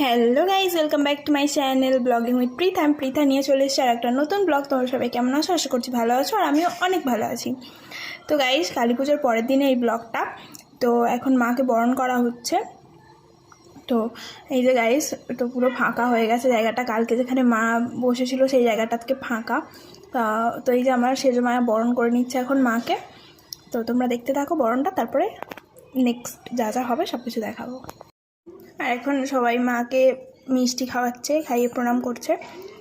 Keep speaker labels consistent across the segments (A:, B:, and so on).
A: Hello guys welcome back to my channel blogging with Prita আমি প্রীতা নিয়ে চলে এসেছি আর একটা নতুন ব্লগ তোমরা সবাই কেমন আছো? আশা করছি ভালো আছো আর আমিও অনেক ভালো আছি। তো গাইজ কালী পুজোর পরের দিনে এই ব্লগটা তো এখন মাকে বরণ করা হচ্ছে। তো, এই যে গাইস তো পুরো ফাঁকা হয়ে গেছে জায়গাটা। কালকে যেখানে মা বসেছিল সেই জায়গাটা থেকে ফাঁকা তো এই যে আমার সেজো মায়া বরণ করে নিচ্ছে এখন মাকে। তো তোমরা দেখতে থাকো বরণটা, তারপরে নেক্সট যা যা হবে সব কিছু দেখাবো। আর এখন সবাই মাকে মিষ্টি খাওয়াচ্ছে, খাইয়ে প্রণাম করছে।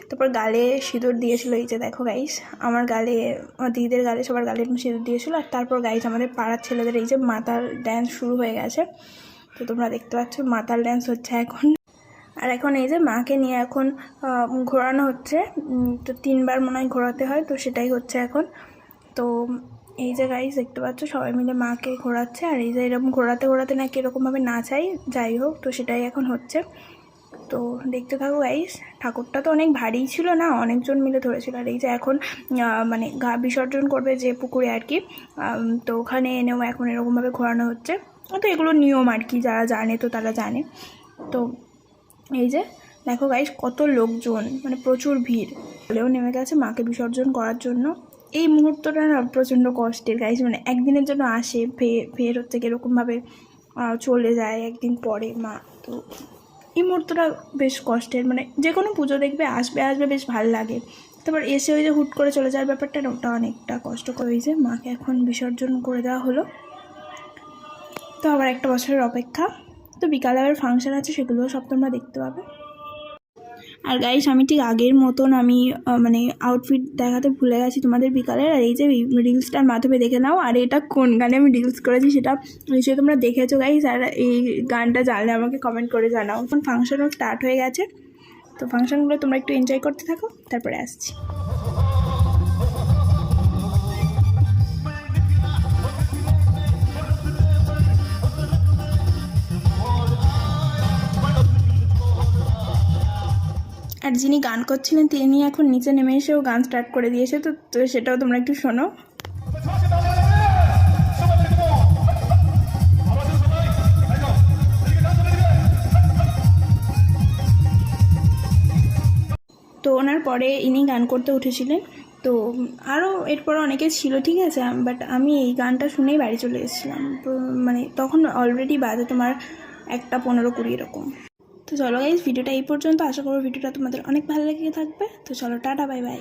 A: তারপর গালে সিঁদুর দিয়েছিল, এই যে দেখো গাইস আমার গালে, আমার দিদিদের গালে, সবার গালে সিঁদুর দিয়েছিল। আর তারপর গাইস আমাদের পাড়ার ছেলেদের এই যে মাতাল ড্যান্স শুরু হয়ে গেছে। তো তোমরা দেখতে পাচ্ছ, মাতাল ড্যান্স হচ্ছে এখন। আর এখন এই যে মাকে নিয়ে এখন ঘোরানো হচ্ছে। তো তিনবার মনে হয় ঘোরাতে হয়, তো সেটাই হচ্ছে এখন। তো এই যে গাইস দেখতে পাচ্ছ? সবাই মিলে মাকে ঘোরাচ্ছে। আর এই যে এরকম ঘোরাতে ঘোরাতে নাকি এরকমভাবে নাচাই যাই হোক, তো সেটাই এখন হচ্ছে। তো দেখতে থাকো গাইস ঠাকুরটা তো অনেক ভারী ছিল না? অনেকজন মিলে ধরেছিল। আর এই যে এখন মানে গা বিসর্জন করবে যে পুকুরে আর কি তো ওখানে এনেও এখন এরকমভাবে ঘোরানো হচ্ছে। তো এগুলো নিয়ম আর কি, যারা জানে তো তারা জানে। তো এই যে, দেখো গাইস কত লোকজন মানে প্রচুর ভিড়। হলেও নেমে গেছে মাকে বিসর্জন করার জন্য। এই মুহূর্তটা না প্রচণ্ড কষ্টের গাইস মানে একদিনের জন্য আসে ফের ফের হচ্ছে কীরকমভাবে চলে যায় একদিন পরে, মা, তো এই মুহূর্তটা বেশ কষ্টের মানে যে কোনো পুজো দেখবে, আসবে আসবে, বেশ ভালো লাগে। তারপর এসে ওই যে হুট করে চলে যাওয়ার ব্যাপারটা ওটা অনেকটা কষ্ট করে হয়েছে মাকে এখন বিসর্জন করে দেওয়া হলো। তো আবার একটা বছরের অপেক্ষা। তো বিকালে আবার ফাংশন আছে, সেগুলোও সব তোমরা দেখতে পাবে। আর গাইস আমি ঠিক আগের মতন আমি মানে আউটফিট দেখাতে ভুলে গেছি তোমাদের বিকালের আর এই যে রিলসটার মাধ্যমে দেখে নাও, আর এটা কোন গানে আমি রিলস করেছি সেটা নিশ্চয়ই তোমরা দেখেছ গাইস আর এই গানটা জানলে আমাকে কমেন্ট করে জানাও। এখন ফাংশনও স্টার্ট হয়ে গেছে। তো ফাংশনগুলো তোমরা একটু এনজয় করতে থাকো, তারপরে আসছি। আর যিনি গান করছিলেন, তিনি এখন নিচে নেমে এসেও গান স্টার্ট করে দিয়েছে। তো তো সেটাও তোমরা একটু শোনো। তো ওনার পরে ইনি গান করতে উঠেছিলেন। তো আরও এরপরে অনেকে ছিল, ঠিক আছে বাট আমি এই গানটা শুনেই বাড়ি চলে এসেছিলাম। মানে তখন অলরেডি বাজে তোমার একটা পনেরো কুড়ি এরকম। তো চলো গাইজ ভিডিওটা এই পর্যন্ত। আশা করব ভিডিওটা তোমাদের অনেক ভালো লেগে থাকবে। তো চলো, টাটা বাই বাই